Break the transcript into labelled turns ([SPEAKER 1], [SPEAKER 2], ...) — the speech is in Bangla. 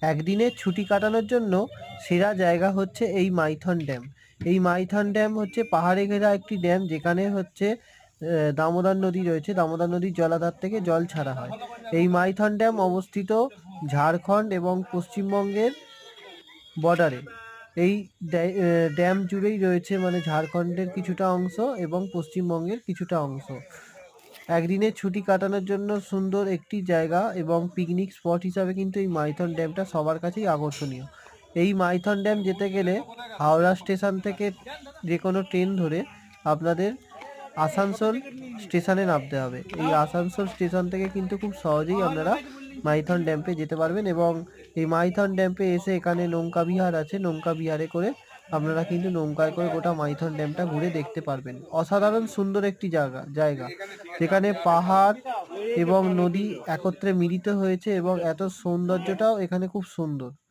[SPEAKER 1] একদিনের ছুটি কাটানোর জন্য সেরা জায়গা হচ্ছে এই মাইথন ড্যাম। এই মাইথন ড্যাম হচ্ছে পাহাড়ে ঘেরা একটি ড্যাম যেখানে হচ্ছে দামোদর নদী রয়েছে। দামোদর নদীর জলাধার থেকে জল ছাড়া হয়। এই মাইথন ড্যাম অবস্থিত ঝাড়খণ্ড এবং পশ্চিমবঙ্গের বর্ডারে। এই ড্যা- ড্যাম জুড়েই রয়েছে মানে ঝাড়খণ্ডের কিছুটা অংশ এবং পশ্চিমবঙ্গের কিছুটা অংশ। একদিনের ছুটি কাটানোর জন্য সুন্দর একটি জায়গা এবং পিকনিক স্পট হিসাবে কিন্তু এই মাইথন ড্যামটা সবার কাছেই আকর্ষণীয়। এই মাইথন ড্যাম যেতে গেলে হাওড়া স্টেশন থেকে যে কোনো ট্রেন ধরে আপনাদের আসানসোল স্টেশনে নামতে হবে। এই আসানসোল স্টেশন থেকে কিন্তু খুব সহজেই আপনারা মাইথন ড্যাম্পে যেতে পারবেন এবং এই মাইথন ড্যাম্পে এসে এখানে নৌকা বিহার আছে। নৌকা বিহারে করে আপনারা কিন্তু নৌকায় করে গোটা মাইথন ড্যামটা ঘুরে দেখতে পারবেন। অসাধারণ সুন্দর একটি জায়গা জায়গা। যেখানে পাহাড় এবং নদী একত্রে মিলিত হয়েছে এবং এত সৌন্দর্যটাও এখানে খুব সুন্দর।